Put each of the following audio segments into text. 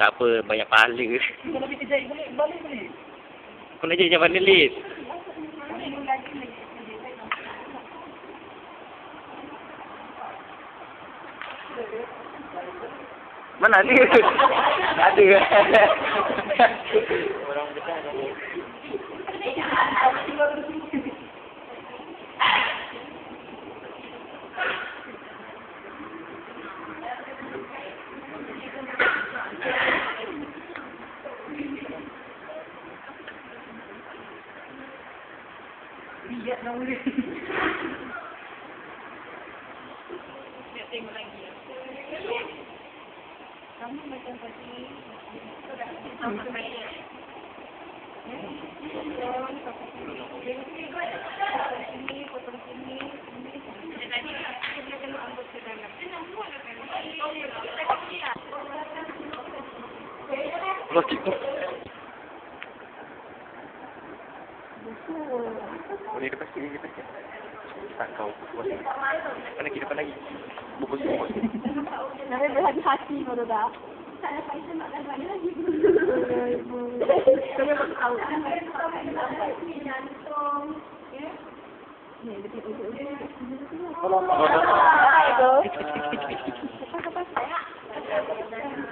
Tak apa, banyak pahala. Kau nak jadi macam mana, Lis? Mana ni? Tak ada. Orang besar ada. Lagi. Tu. Boleh lepas sikit, lepas sikit. Tak kau. Mana kita depan lagi? Buku semua. Nabi berhati-hati kalau dah. Tak ada paisa nak dapat lagi. Kami baru tahu. Ni, dia tengok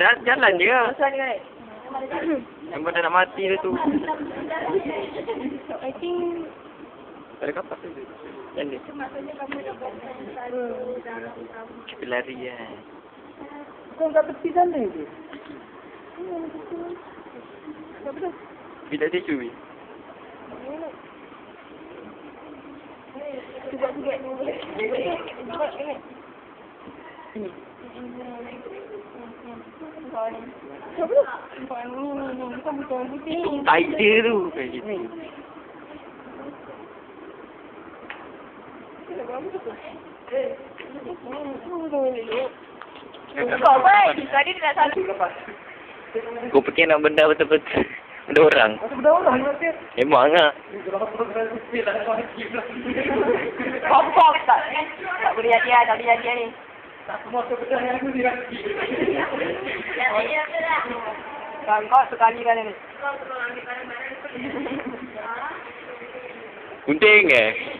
Dah jalan je lah. Kan? Yang pada nak mati dia tu. I think Ada kapak tu. Yang ni. Kita lari kan. Kau kat tepi sana. Tak betul. Bila dia curi. Sini. Tak ni, ni, ni. Ni. Dia tu. Kayak gitu. Kau baik. Tadi dia nak salah. Kau fikir nak benda betul-betul. Benda orang. Benda orang ni Memang lah. Kau kau tak. Tak boleh jadi ah, tak boleh jadi ni. Kan kau sekali kan ni. Gunting eh.